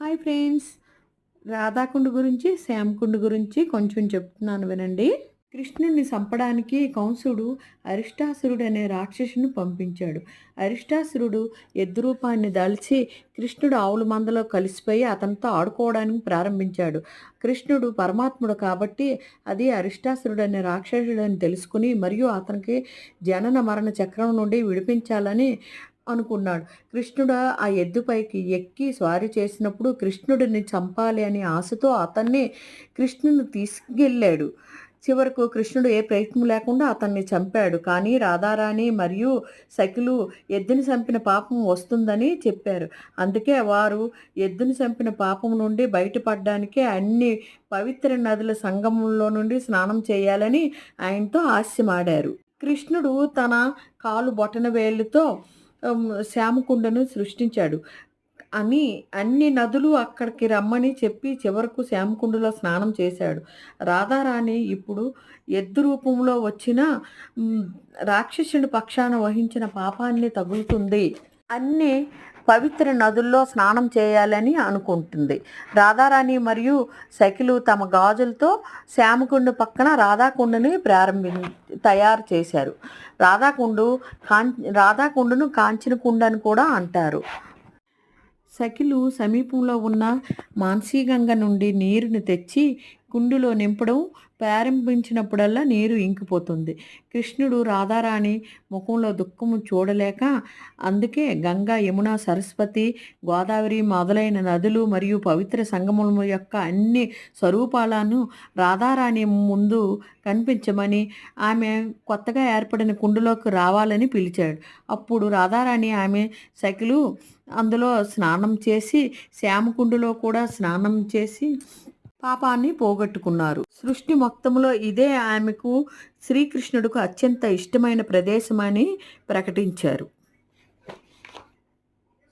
Hi friends. రాధాకుండు గురించి శ్యామకుండు గురించి కొంచెం చెప్తున్నాను వినండి. కృష్ణుణ్ణి చంపడానికి కంసుడు అరిష్టాసురుడు అనే రాక్షసుని పంపించాడు. అరిష్టాసురుడు ఎద్దు రూపాన్ని దాల్చి కృష్ణుడు ఆవుల మందలో కలిసిపోయి అతనితో ఆడుకోవడానికి ప్రారంభించాడు. కృష్ణుడు పరమాత్ముడు కాబట్టి అది అరిష్టాసురుడు అనే రాక్షసుడు అని తెలుసుకుని మరియు అతనికి జనన మరణ చక్రం నుండి విడిపించాలని అనుకున్నాడు. కృష్ణుడు ఆ ఎద్దుపైకి ఎక్కి స్వారీ చేసినప్పుడు కృష్ణుడిని చంపాలి అనే ఆశతో అతన్ని కృష్ణుని తీసుకెళ్ళాడు. చివరకు కృష్ణుడు ఏ ప్రయత్నం లేకుండా అతన్ని చంపాడు. కానీ రాధారాణి మరియు సఖిలు ఎద్దుని చంపిన పాపం వస్తుందని చెప్పారు. అందుకే వారు ఎద్దుని చంపిన పాపం నుండి బయటపడడానికి అన్ని పవిత్ర నదుల సంగమంలో నుండి స్నానం చేయాలని ఆయనతో ఆశమాడారు కృష్ణుడు తన కాలు బొటన వేళ్ళతో శ్యామకుండను సృష్టించాడు. అని అన్ని నదులు అక్కడికి రమ్మని చెప్పి చివరకు శ్యామకుండలో స్నానం చేశాడు. రాధారాణి ఇప్పుడు ఎద్దు రూపంలో వచ్చిన రాక్షసుని రాక్షసుడి పక్షాన వహించిన పాపాన్ని తగులుతుంది. అన్ని పవిత్ర నదుల్లో స్నానం చేయాలని అనుకుంటుంది. రాధారాణి మరియు సఖిలు తమ గాజులతో శ్యామకుండ పక్కన రాధాకుండని ప్రారంభి తయారు చేశారు. రాధాకుండు కాం రాధాకుండును కాంచిన కుండ అని కూడా అంటారు. సఖిలు సమీపంలో ఉన్న మాన్సీగంగ నుండి నీరుని తెచ్చి కుండులో నింపడం ప్రారంభించినప్పుడల్లా నీరు ఇంకిపోతుంది. కృష్ణుడు రాధారాణి ముఖంలో దుఃఖము చూడలేక అందుకే గంగా యమున సరస్వతి గోదావరి మొదలైన నదులు మరియు పవిత్ర సంగమము యొక్క అన్ని స్వరూపాలను రాధారాణి ముందు కనిపించమని ఆమె కొత్తగా ఏర్పడిన కుండులోకి రావాలని పిలిచాడు. అప్పుడు రాధారాణి ఆమె సఖిలు అందులో స్నానం చేసి శ్యామకుండులో కూడా స్నానం చేసి పాపాన్ని పోగొట్టుకున్నారు. సృష్టి మొత్తంలో ఇదే ఆమెకు శ్రీకృష్ణుడికి అత్యంత ఇష్టమైన ప్రదేశమని ప్రకటించారు.